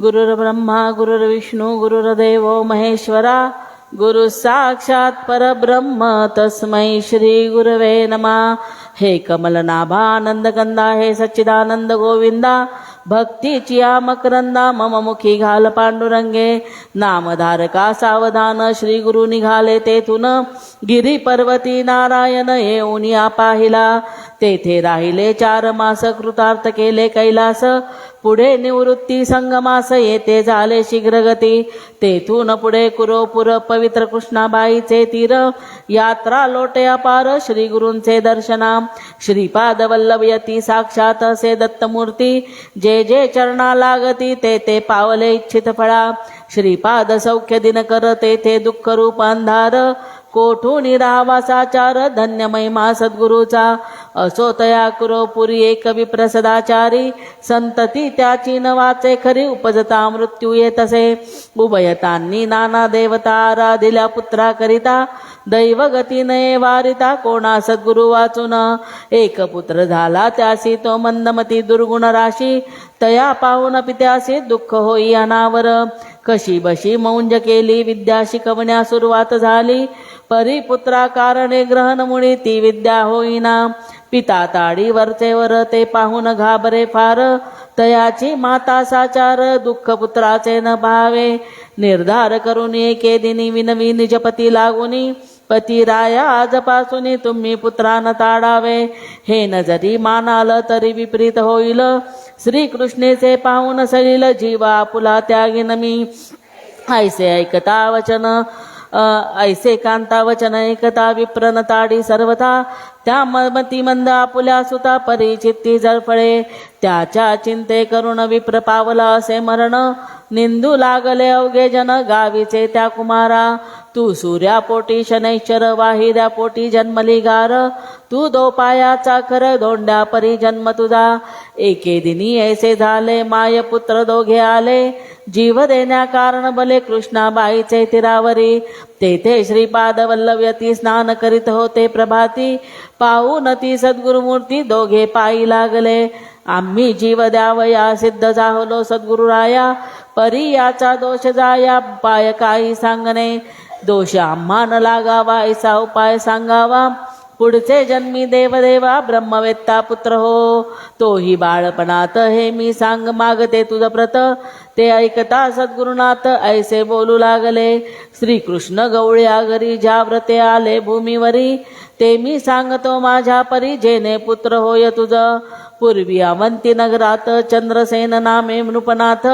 गुरुर्ब्रह्मा गुरुर्विष्णू गुरुर्देव महेश्वरा गुरु साक्षात परब्रह्म तस्मै श्री गुरवे नमा. हे कमलनाभा आनंदकंदा हे सच्चिदानंद गोविंदा भक्तीची या मकरंदा मम मुखी घाल पांडुरंगे नामधारका सावधान श्री गुरु निघाले तेथून गिरी पर्वती नारायण येऊन या पाहिला. तेथे राहिले चार मास कृतार्थ केले कैलास पुढे निवृत्ती संगमास येते झाले शीघ्रगती. तेथून पुढे कुरोपुर पवित्र कृष्णाबाईचे तीर. यात्रा लोटे अपार श्री गुरूंचे दर्शना. श्रीपाद वल्लभ यती साक्षात असे दत्तमूर्ती. जे जे चरणा लागती ते ते पावले इच्छित फळा. श्रीपाद सौख्य दिनकर तेथे दुःख रूप अंधार. कोठून राहवासाचार धन्य महिमा सद्गुरूचा. असो तया कुरो पुरी एक विप्रसदाचारी संतती त्याची न वाचे खरी उपजता मृत्यू येतसे उभयतांनी नाना देवता आराधिल्या पुत्रा करिता दैवगती नये वारिता कोणा सद्गुरु वाचून. एक पुत्र झाला त्यासी तो मंदमती दुर्गुण राशी. तया पाहून पित्यासी दुःख होई अनावर. कशी बशी मौंज केली विद्या शिकवण्या सुरुवात झाली. परिपुत्रा कारणे ती विद्या होईना. पिता ताडी वरचे वर ते पाहून घाबरे फार. तयाची माता साचार दुःख पुत्राचे न भावे. निर्धार करून एके दिनी विनवी निजपती लागुनी. पती राया आजपासून तुम्ही पुत्रान ताडावे. हे न जरी मानाल तरी विपरीत होईल. श्रीकृष्णेचे पाहून सलील जीवा पुला त्यागिन मी. ऐसे ऐकता वचन. ऐसे कांता वचन ऐकता विप्रनताडी ताडी सर्वथा त्या मती मंद आपुल्या सुता परिचित्ती जळफळे त्याच्या चिंते करून विप्र पावला असे मरण निंदू लागले अवघे जन गावीचे त्या कुमारा तू सूर्या पोटी वाहिद्या वाहिऱ्या पोटी जन्मली गार तू दो पायाचा खर धोंड्या परी जन्म तुझा एके दिनी ऐसे झाले माय पुत्र दोघे आले. जीव देण्या कारण बले कृष्णाबाईचे तिरावरी. तेथे श्रीपाद वल्लव्यती स्नान करीत होते प्रभाती. पाहून ती सद्गुरुमूर्ती दोघे पायी लागले. आम्ही जीव द्यावया सिद्ध झालो सद्गुरुराया. परी याचा दोष जाया पाय काही सांगणे. दोष आम्हा लागावा ऐसा उपाय सांगावा. पुढचे जन्मी देवदेवा ब्रह्मवेत्ता पुत्र हो. तोही बाळपणात हे मी सांग मागते तुझ प्रत. ते ऐकता सद्गुरुनाथ ऐसे बोलू लागले. श्रीकृष्ण गवळ्या घरी ज्या व्रते आले भूमीवरी. ते मी सांगतो माझ्या परी जेने पुत्र होय तुझ. पूर्वी अवंती नगरात चंद्रसेन नामे नृपनाथ.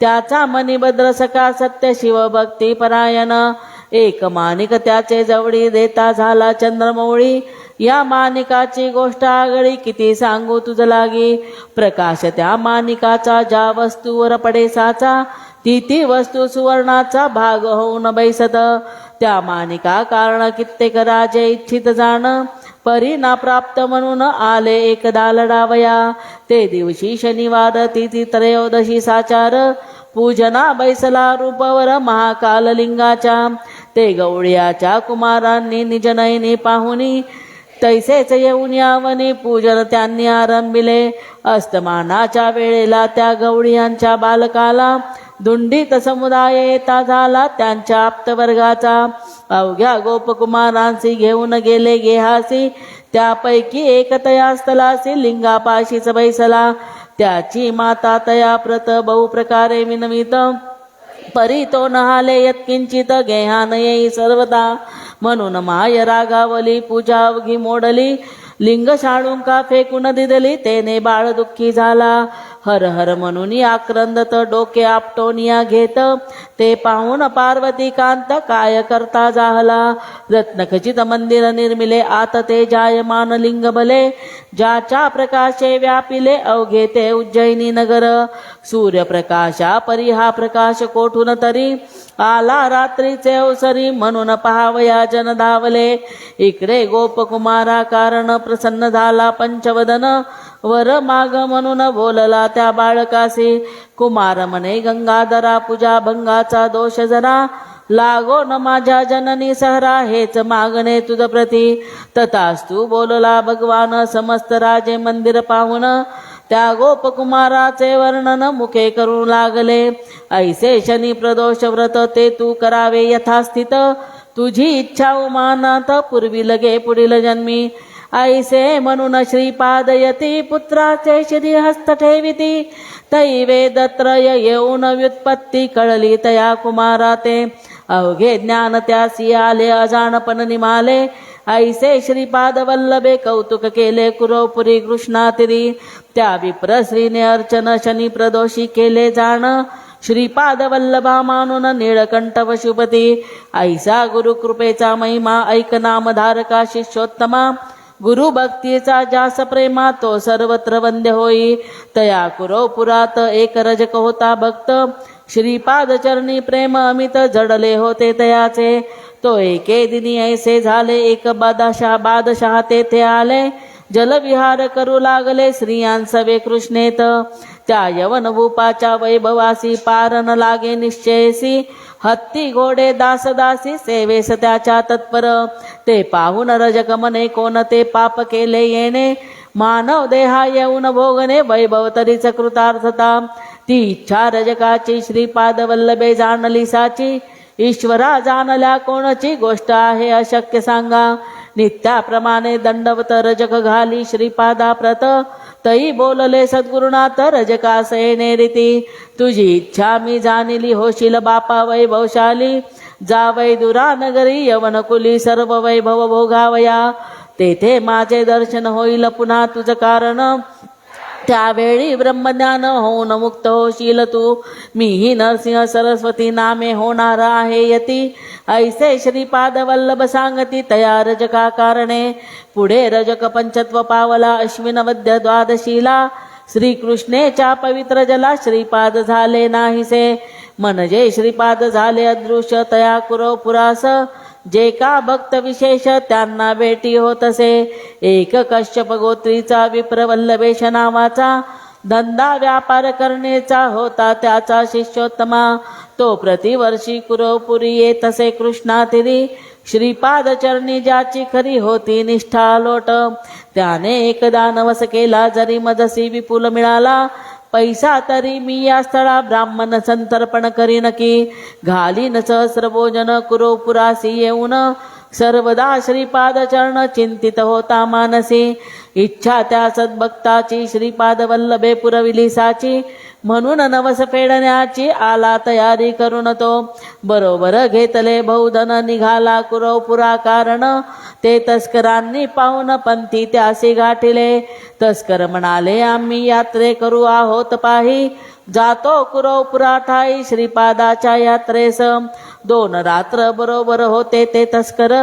त्याचा मणिभद्र सखा सत्य शिवभक्ती परायण एक मानिक त्याचे जवळी देता झाला चंद्रमौळी. या मानिकाची गोष्ट आगळी किती सांगू तुझ लागी? प्रकाश त्या मानिकाचा ज्या वस्तूवर पडे साचा ती ती वस्तू सुवर्णाचा भाग होऊन बैसत. त्या मानिका कारण कित्येक राजे इच्छित जाण परी ना प्राप्त म्हणून आले एकदा लढावया ते दिवशी शनिवार तिथी त्रयोदशी साचार पूजना बैसला रूपवर महाकाल लिंगाच्या ते गवळ्याच्या कुमारांनी निजनयनी पाहुनी. तैसेच येऊन यावनी पूजन त्यांनी आरंभिले. अस्तमानाच्या वेळेला त्या गवळीयांच्या बालकाला दुंडीत समुदाय येता झाला त्यांच्या आप्तवर्गाचा. अवघ्या गोपकुमारांसी घेऊन गेले गेहासी. त्यापैकी एक तया स्थलासी लिंगापाशीच बैसला. त्याची माता तया प्रत बहु प्रकारे परितो नहाले यत्किंचित गेहान सर्वदा. म्हणून माय रागावली पूजा अवघी मोडली. लिंग शाळूंका फेकून दिदली तेने बाळ दुःखी झाला. हर हर म्हणून आक्रंदत डोके आपटोनिया घेत. ते पाहून पार्वती कांत काय करता जाहला. रत्नखचित मंदिर निर्मिले आत ते जायमान लिंग बले. ज्याच्या प्रकाशे व्यापिले अवघे ते उज्जैनी नगर. सूर्यप्रकाशा परी हा प्रकाश कोठून तरी. आला रात्रीचे अवसरी म्हणून पहावया जन धावले. इकडे गोपकुमारा कारण प्रसन्न झाला पंचवदन. वर माग म्हणून बोलला त्या बाळकासी कुमार म्हणे गंगाधरा पूजा भंगाचा दोष जरा. लागो न माझ्या जननी सहरा हेच मागणे तुझ प्रती. तथास्तू बोलला भगवान समस्त राजे मंदिर पाहून. त्या गोपकुमाराचे वर्णन मुखे करू लागले. ऐसे शनी प्रदोष व्रत ते तू करावे यथास्थित. तुझी इच्छा उमानात पूर्वी लगे पुढील जन्मी. ऐसे म्हणून श्रीपादयती पुत्राचे श्री हस्त ठेविती। तै वेदत्रय येऊन व्युत्पत्ती कळली तया कुमारा ते अवघे ज्ञान त्यासी आले अजाणपण निमाले। ऐसे श्रीपाद वल्लभे कौतुक केले कुरोपुरी कृष्णातिरी। त्या विप्र श्रीने अर्चन शनी प्रदोषी केले जाण। श्रीपाद वल्लभा मानून निळकंठ वशुपती ऐसा गुरुकृपेचा महिमा ऐक नामधारका शिष्योत्तमा। गुरु भक्तीचा जास प्रेमा तो सर्वत्र वंद्य होई. तया कुरो पुरात एक रजक होता भक्त. श्रीपाद चरणी प्रेम अमित जडले होते तयाचे. तो एके दिनी ऐसे झाले एक बादशाह बादशाह तेथे आले. जलविहार करू लागले स्त्रियांसवे कृष्णेत. त्या यवन भूपाच्या वैभवासी पारण लागे निश्चयसी. हत्ती घोडे दासदासी सेवेस त्याच्या तत्पर. ते पाहून रजक मने कोण ते पाप केले येणे. मानव देहा येऊन भोगणे वैभव तरीच कृतार्थता. ती इच्छा रजकाची श्रीपाद वल्लभे जाणली साची ईश्वरा जाणल्या कोणची गोष्ट आहे अशक्य सांगा. नित्याप्रमाणे दंडवत रजक घाली श्रीपादा प्रत तई बोलले सद्गुरुनाथ रजकासयने रीती? तुझी इच्छा मी जाणली होशील बापा वैभवशाली. जावै दुरानगरी यवनकुली यवन कुली सर्व वैभव भोगावया. तेथे माझे दर्शन होईल पुन्हा तुझ कारण. त्यावेळी ब्रह्मज्ञान होऊन मुक्त होशील तू. मीही नरसिंह सरस्वती नामे होणार आहे यती. ऐसे श्रीपाद वल्लभ सांगती तया रजका कारणे पुढे रजक पंचत्व पावला अश्विन वद्य द्वादशीला. श्रीकृष्णेच्या पवित्र जला श्रीपाद झाले नाहीसे. म्हणजे श्रीपाद झाले अदृश्य तया कुरो पुरास. जे का भक्त विशेष त्यांना भेटी होत असे. एक कश्यप गोत्रीचा विप्रवल्लभेश नावाचा धंदा व्यापार करण्याचा होता त्याचा शिष्योत्तमा. तो प्रतिवर्षी कुरोपुरी येत असे कृष्णातिरी श्रीपाद चरणी ज्याची खरी होती निष्ठा लोट. त्याने एकदा नवस केला जरी मजसी विपुल मिळाला पैसा तरी मी या स्थळा ब्राह्मण संतर्पण करीन की घालीन सहस्र भोजन कुरो पुरासी येऊन. सर्वदा श्रीपाद चरण चिंतित होता मानसी. इच्छा त्या सद्भक्ताची श्रीपाद वल्लभे पुरविली साची म्हणून नवस फेडण्याची आला तयारी करून तो बरोबर घेतले बहुधन निघाला कुरव पुरा कारण. ते तस्करांनी पाहून पंथी त्यासी गाठिले. तस्कर म्हणाले आम्ही यात्रे करू आहोत पाही. जातो कुरोपुरा ठाई श्रीपादाच्या यात्रेस. दोन रात्र बरोबर होते ते तस्कर.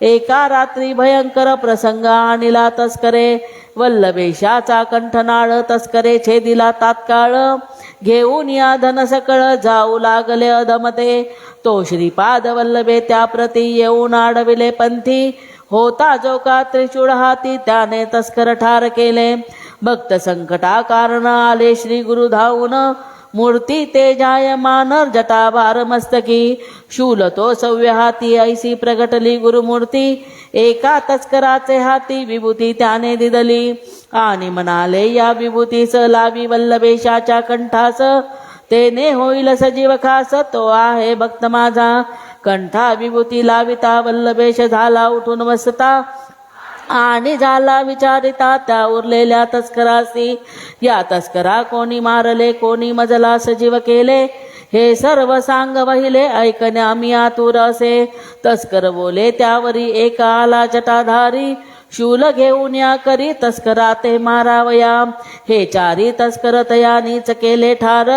एका रात्री भयंकर प्रसंग आणिला तस्करे. वल्लभेशाचा कंठनाळ तस्करे छेदिला तात्काळ. घेऊन या धन सकळ जाऊ लागले अधमते तो श्रीपाद वल्लभे त्या प्रती येऊन आडविले पंथी. होता जो का त्रिशूळ हाती त्याने तस्कर ठार केले. भक्त संकटा कारण आले श्री गुरु धावून मूर्ती तेजायमान जटाभार मस्तकी शूल तो सव्य हाती ऐसी प्रगटली गुरुमूर्ती एका तस्कराचे हाती विभूती त्याने दिदली आणि म्हणाले या विभूतीस लावी वल्लभेशाच्या कंठास तेने होईल सजीव खास तो आहे भक्त माझा कंठा विभूती लाविता वल्लभेश झाला उठून बसता आणि झाला विचारिता त्या उरलेल्या तस्करासी. या तस्करा कोणी मारले कोणी मजला सजीव केले. हे सर्व सांग वहिले ऐकणे आम्ही आतुर असे. तस्कर बोले त्यावरी एका आला जटाधारी. शूल घेऊन या करी तस्करा ते मारावया. हे चारी तस्कर तयानीच केले ठार.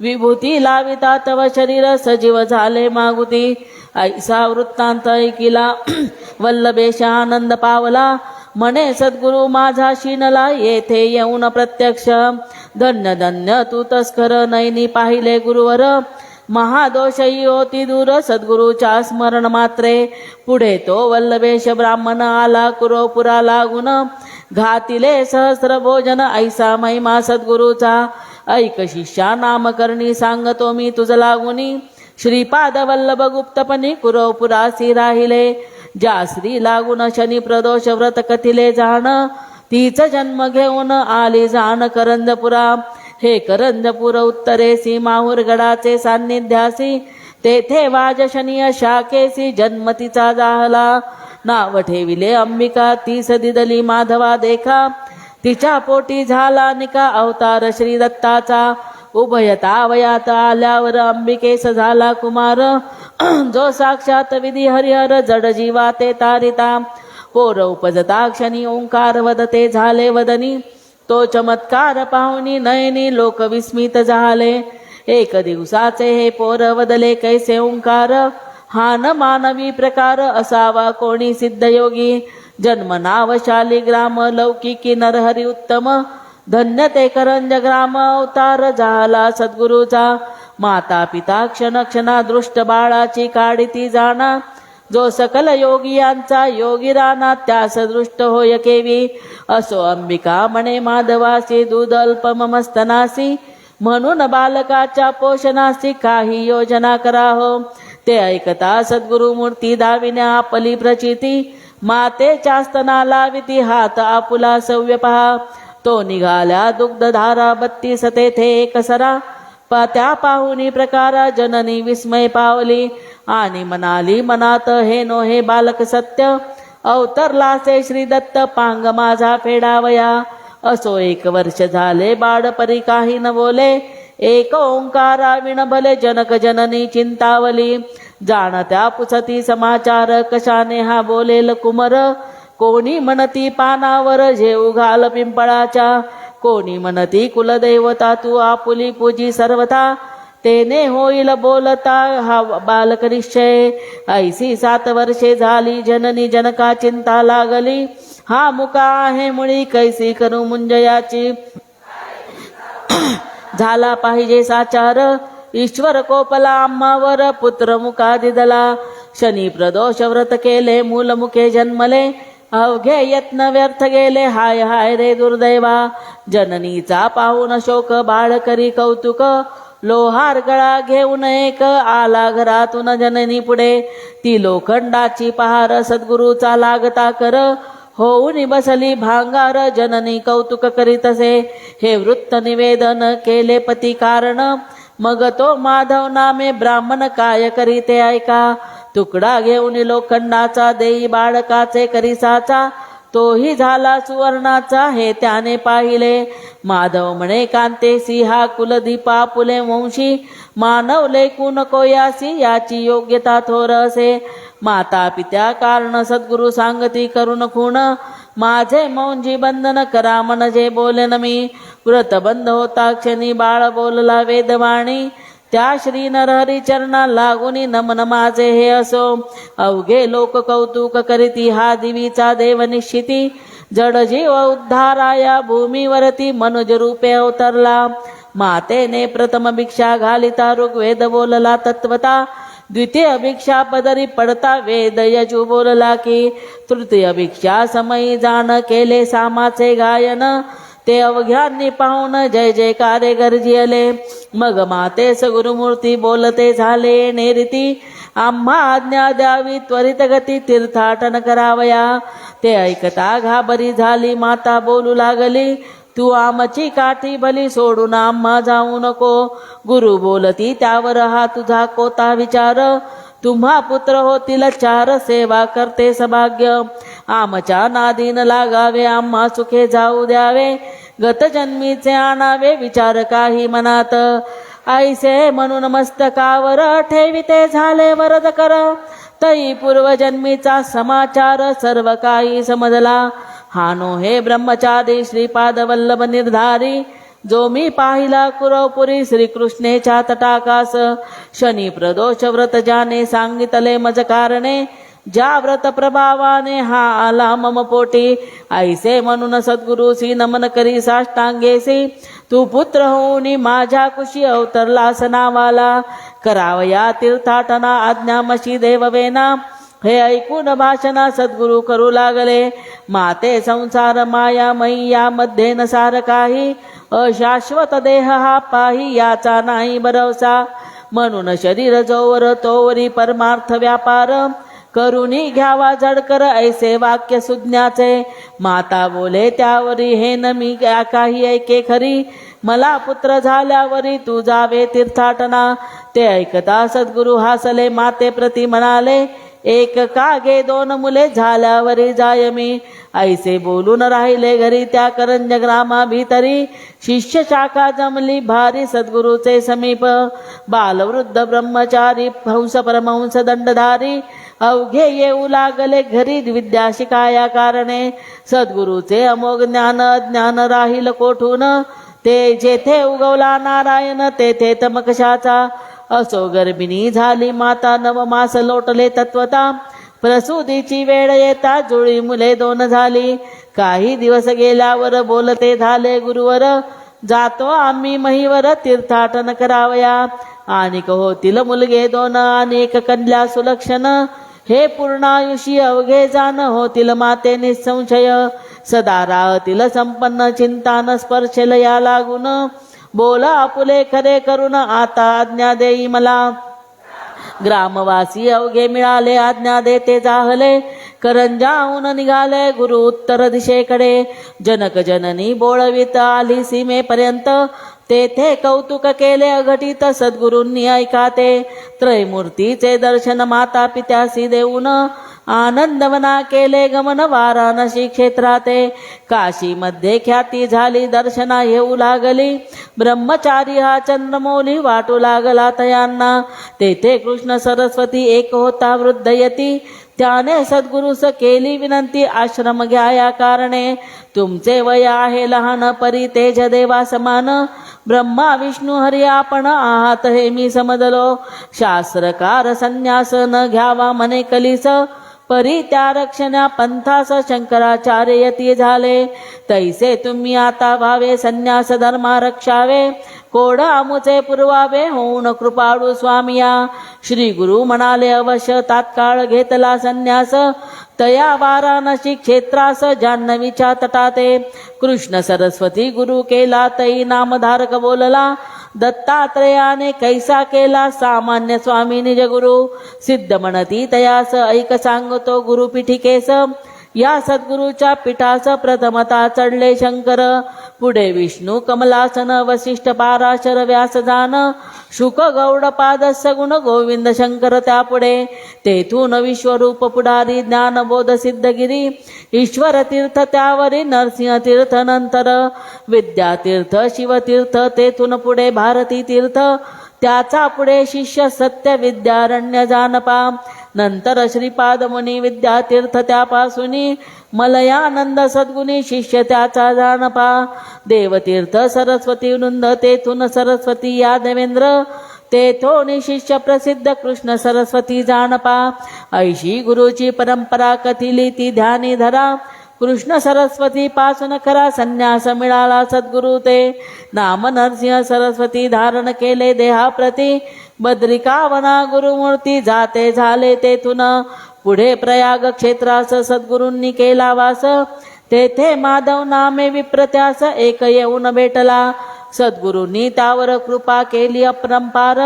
विभूती लाविता तव शरीर सजीव झाले मागुती. ऐसा वृत्तांत ऐकिला. वल्लभेशा आनंद पावला. म्हणे सद्गुरु माझा शिनला येथे येऊन प्रत्यक्ष. धन्य धन्य तू तस्कर नैनी पाहिले गुरुवर. महादोषही होती दूर सद्गुरूच्या स्मरण मात्रे. पुढे तो वल्लभेश ब्राह्मण आला कुरोपुरा लागून. घातिले सहस्र भोजन ऐसा महिमा सद्गुरूचा. ऐक शिष्या नामकरणी सांगतो मी तुझ लागुनी. श्रीपाद वल्लभ गुप्तपणी कुरोपुरासी राहिले. ज्या श्री लागून शनी प्रदोष व्रत कथिले जाण तीच जन्म घेऊन आली जाण करंजपुरा. हे करंजपुर उत्तरेसी माहूरगडाचे सान्निध्यासी तेथे वाजशनीय शाखेसी जन्म तिचा जाहला. नाव ठेविले अंबिका तीस दिदली माधवा देखा. तिच्या पोटी झाला निका अवतार श्री दत्ताचा. उभयतावयात आल्यावर अंबिकेस झाला कुमार. जो साक्षात विधी हरिहर जड जीवा ते तारिता. पोर उपजता क्षणी ओंकार वदते झाले वदनी. तो चमत्कार पाहुनी नयनी लोक विस्मित झाले. एक दिवसाचे हे पोर वदले कैसे ओंकार. हा न मानवी प्रकार असावा कोणी सिद्धयोगी जन्म नावशाली ग्राम लौकिकी नरहरी उत्तम. धन्य ते करंज ग्राम अवतार झाला सद्गुरूचा. माता पिता क्षण क्षणा दृष्ट बाळाची काढिती जाणा. जो सकल योगियांचा योगी राणा त्यास दृष्ट होय केवी. असो अंबिका म्हणे माधवासी दूध अल्पमस्तनासी म्हणून बालकाच्या पोषणासी काही योजना करा हो ते ऐकता सद्गुरु मूर्ती दाविण्या आपली प्रचिती. मातेच्या स्तनाला लाविती हात आपुला सव्य पहा. तो निघाल्या दुग्धधारा बत्तीस तेथे एक सरा पा त्या पाहुनी प्रकारा जननी विस्मय पावली. आणि मनाली मनात हे नो हे बालक सत्य. अवतरलासे श्री दत्त पांग माझा फेडावया. असो एक वर्ष झाले बाळपरी काही न बोले. एक ओंकारा विणभले जनक जननी चिंतावली. जाणत्या पुसती समाचार कशाने हा बोलेल कुमर? कोणी म्हणती पानावर जेऊ घाल पिंपळाच्या? कोणी म्हणती कुलदैवता तू आपुली पूजी सर्वथा? तेने होईल बोलता हा बालक निश्चय. ऐसी सात वर्षे झाली जननी जनका चिंता लागली. हा मुका आहे मुळी कैसी करू मुंजयाची? झाला पाहिजे साचार. ईश्वर कोपला अम्मावर पुत्र मुका दिदला शनी प्रदोष व्रत केले मूल मुखे जन्मले. अवघे यत्न व्यर्थ गेले हाय हाय रे दुर्दैवा. जननीचा पाहून शोक बाळ करी कौतुक. लोहार गळा घेऊन एक आला घरातून जननी पुढे. ती लोखंडाची पहार सद्गुरूचा लागता कर. होऊन बसली भांगार जननी कौतुक करीतसे हे वृत्त निवेदन केले पती कारण. मग तो माधव नामे ब्राह्मण काय करीते ऐका? तुकडा घेऊन लोखंडाचा देई बाळकाचे करिसाचा तोही झाला सुवर्णाचा हे त्याने पाहिले. माधव म्हणे कांतेसी हा कुलदीपा पुले वंशी मानव लेकून कोयासी याची योग्यता थोर असे. माता पित्या कारण सद्गुरु सांगती करून खूण माझे मौंजी बंधन करा म्हणजे बोलेन मी. व्रत बंद होता क्षणी बाळ बोलला वेदवाणी. त्या श्री नरहरी चरणा लागुनी नमन माझे हे असो. अवघे लोक कौतुक करीती हा दिवीचा देव निश्चिती. जड जीव उद्धाराया भूमीवरती मनुज रूपे अवतरला. मातेने प्रथम भिक्षा घालिता ऋग्वेद बोलला तत्वता. द्वितीय भिक्षा पदरी पडता वेद यजू बोलला की तृतीय भिक्षा समयी जाण केले सामाचे गायन ते अवघ्यांनी पाहून जय जयकारे आले. मग माते गुरुमूर्ती बोलते झाले नेरिती आम्हा आज्ञा द्यावी त्वरित गती तीर्थाटन करावया. ते ऐकता घाबरी झाली माता बोलू लागली तू आमची काठी भली सोडून आम्हा जाऊ नको. गुरु बोलती त्यावर हा तुझा कोता विचार. तुम्हा पुत्र होतील चार सेवा करते सभाग्य. आमच्या नादीन लागावे आम्हा सुखे जाऊ द्यावे. गतजन्मीचे आणावे विचार काही मनात. ऐसे म्हणून मस्तकावर ठेविते झाले वरद कर. तई पूर्वजन्मीचा समाचार सर्व काही समजला. हानो हे ब्रह्मचारी श्रीपाद वल्लभ निर्धारी जो मी पाहिला कुरवपुरी श्रीकृष्णेच्या तटाकास. शनी प्रदोष व्रत जाने सांगितले मज कारणे ज्या व्रत प्रभावाने हा आला मम पोटी. ऐसे म्हणून सद्गुरुसी नमन करी साष्टांगेसी तू पुत्र होऊनी माझ्या कुशी अवतरला नावाला. करावया तीर्थाटना आज्ञामशी देववेना. हे ऐकून भाषणा सद्गुरु करू लागले. माते संसार माया मैया मध्ये नसार काही. अशाश्वत देह हा पाही याचा नाही भरवसा. म्हणून शरीर जोवर तोवरी परमार्थ व्यापार. करुणी घ्यावा जडकर ऐसे वाक्य सुज्ञाचे. माता बोले त्यावरी हे न मी काही ऐके खरी. मला पुत्र झाल्यावरी तू जावे तीर्थाटना. ते ऐकता सद्गुरु हासले माते प्रती म्हणाले एक कागे दोन मुले झाल्यावरी जाय मी. ऐसे बोलून राहिले घरी त्या करंज ग्रामा भीतरी शिष्य शाखा जमली भारी सद्गुरूचे समीप. बालवृद्ध ब्रह्मचारी हंस परमहंस दंडधारी. अवघे येऊ लागले घरी विद्या शिकाया कारणे. सद्गुरूचे अमोघ ज्ञान ज्ञान राहील कोठून? ते जेथे उगवला नारायण तेथे तमकशाचा. असो गर्भिणी झाली माता नवमास लोटले तत्वता. प्रसूतीची वेळ येता जुळी मुले दोन झाली. काही दिवस गेल्यावर बोलते झाले गुरुवर जातो आम्ही महीवर तीर्थाटन करावया. आणि होतील मुलगे दोन आणि एक कन्या सुलक्षण. हे पूर्णायुषी अवघे जाण होतील माते निसंशय. सदा राहतील संपन्न चिंता न स्पर्शेल या लागून. बोला आपुले खरे करून आता आज्ञा देई मला. ग्रामवासी अवघे मिळाले आज्ञा देते जाहले. करंजाहून निघाले गुरु उत्तर दिशेकडे. जनक जननी बोळवित आली सीमेपर्यंत. तेथे कौतुक केले अघटित सद्गुरूंनी ऐकाते. त्रयमूर्तीचे दर्शन माता पित्यासी देऊन आनंदवना केले गमन वाराणसी क्षेत्राते. काशीमध्ये ख्याती झाली दर्शना येऊ लागली. ब्रह्मचारी हा चंद्रमौली वाटू लागला तयांना. तेथे कृष्ण सरस्वती एक होता वृद्धयती. त्याने सद्गुरुस केली विनंती आश्रम घ्या या कारणे. तुमचे वय आहे लहान परी तेज देवा समान. ब्रह्मा विष्णू हरी आपण आहात हे मी समजलो. शास्त्रकार संन्यास न घ्यावा मने कलिस. परी त्या रक्षणा पंथास शंकराचार्य यती झाले. तैसे तुम्ही आता भावे संन्यास धर्मा रक्षावे. कोड आमुचे पुरवावे होऊन कृपाळू स्वामिया. श्री गुरु म्हणाले अवश्य तात्काळ घेतला संन्यास. तया वाराणसी क्षेत्रास जान्हवीच्या तटाते. कृष्ण सरस्वती गुरु केला तई नामधारक बोलला. दत्तात्रयाने कैसा केला सामान्य स्वामी निज गुरु सिद्ध म्हणती तयास ऐक सांगतो गुरुपीठिकेस या सद्गुरूच्या पीठास प्रथमता चढले शंकर पुढे विष्णू कमलासन वसिष्ठ पाराशर व्यासदान शुक गौड पाद सगुण गोविंद शंकर त्यापुढे. तेथून विश्वरूप पुढारी ज्ञानबोध सिद्धगिरी ईश्वर तीर्थ त्यावरी नरसिंह तीर्थ नंतर विद्यातीर्थ शिवतीर्थ तेथून पुढे भारती तीर्थ त्याचा पुढे शिष्य सत्य विद्यारण्य जानपा. नंतर श्रीपादमुनी विद्यातीर्थ त्यापासूनी. मलयानंद सद्गुणी शिष्य त्याचा जानपा. देवतीर्थ सरस्वती वृंद तेथून सरस्वती यादवेंद्र तेथोनी शिष्य प्रसिद्ध कृष्ण सरस्वती जानपा. ऐशी गुरुची परंपरा कथिली ती ध्यानी धरा. कृष्ण सरस्वती पासून खरा संन्यास मिळाला सद्गुरु ते. नाम नरसिंह सरस्वती धारण केले देहाप्रती. बद्रिकावना गुरुमूर्ती जाते झाले तेथून. पुढे प्रयाग क्षेत्रास सद्गुरूंनी केला वास. तेथे माधव नामे विप्रत्यास एक येऊन भेटला. सद्गुरूंनी त्यावर कृपा केली अपरंपार.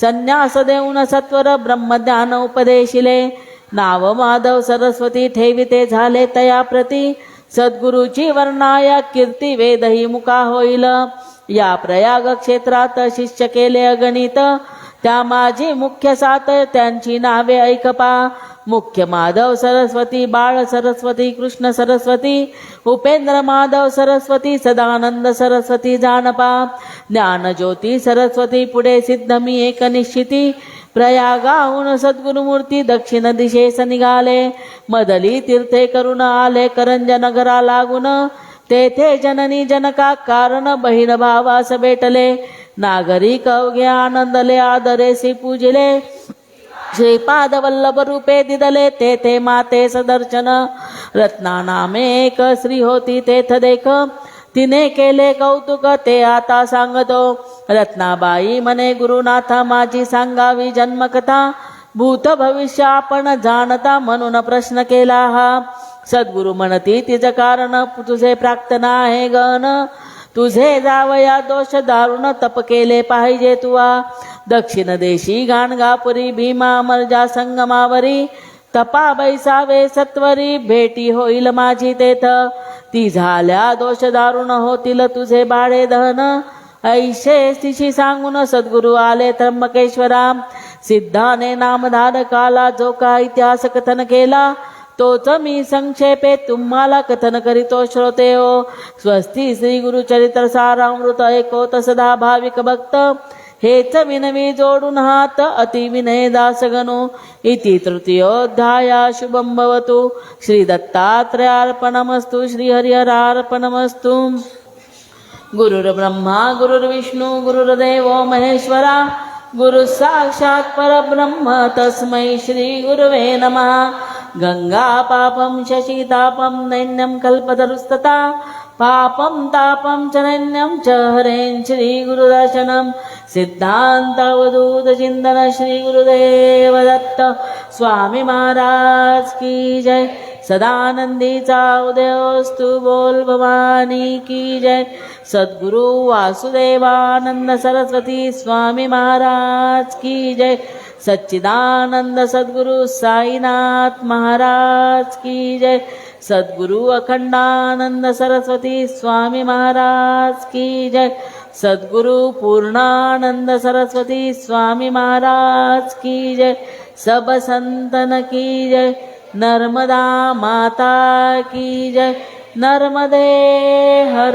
संन्यास देऊन सत्वर ब्रह्मज्ञान उपदेशिले. नाव माधव सरस्वती ठेविते झाले तया प्रती. सद्गुरूची वर्णाया कीर्ती वेदही मुका होईल. या प्रयाग क्षेत्रात शिष्य केले अगणित. त्या माझी मुख्य सात त्यांची नावे ऐकपा. मुख्य माधव सरस्वती बाळ सरस्वती कृष्ण सरस्वती उपेंद्र माधव सरस्वती सदानंद सरस्वती जानपा ज्ञानज्योती सरस्वती पुढे सिद्ध मी एक निश्चिती प्रयागाहून सद्गुरुमूर्ती दक्षिण दिशेस निघाले मदली तीर्थे करून आले करंज नगरा लागून तेथे जननी जनका कारण बहिण भावास भेटले नागरिक अवघे आनंदले आदरेसी पूजले श्रीपाद वल्लभ रूपे दिदले तेथे माते सदर्शन। रत्नानामे एक स्त्री होती तेथ देख। तिने केले कौतुक ते आता सांगतो। रत्नाबाई म्हणे गुरुनाथा माझी सांगावी जन्मकथा। भूत भविष्य आपण जाणता म्हणून प्रश्न केला हा। सद्गुरु म्हणती तिच कारण तुझे प्रार्थना आहे गण। तुझे जावया दोष दारुण तप केले पाहिजे तुवा। दक्षिण देशी गाणगापुरी भीमा मर्जा संगमावरी तपा बैसावे सत्वरी भेटी होईल माझी तेथ ती झाल्या दोष दारुण होतील तुझे बाळे दहन ऐशे तिशी सांगून सद्गुरु आले त्र्यंबकेश्वरा सिद्धाने नामधारकाला जो का इतिहास कथन केला तोच मी संक्षेपे तुम्हाला कथन करीतो श्रोते हो स्वस्ती श्री गुरुचरित्र सारामृत ऐकोत सदा भाविक भक्त हेच विनवी जोडून हात अति विनय दासगणो इति तृतीयोध्याया शुभं भवतु श्री दत्तात्रयार्पणमस्तु श्री हरिहरार्पणमस्तु गुरुर्ब्रह्मा गुरुर्विष्णू गुरुर्देवो महेश्वरा गुरु साक्षात् परब्रह्म तस्मै श्री गुरुवे नमः गंगा पापं शशितापं नैन्यं कल्पतरुस्तथा पापं तापं च नैन्यं च हरेन् श्रीगुरुदर्शनं। सिद्धान्तवधूतचिन्तन श्रीगुरुदेवदत्त। स्वामी महाराज की जय। सदानंदीचा उदयोस्तु बोल भवानी की जय। सद्गुरु वासुदेवानंद सरस्वती स्वामी महाराज की जय। सच्चिदानंद सद्गुरु साईनाथ महाराज की जय। सद्गुरु अखंडानंद सरस्वती स्वामी महाराज की जय। सद्गुरु पूर्णानंद सरस्वती स्वामी महाराज की जय। सब संतन की जय। नर्मदा माता की जय। नर्मदे हर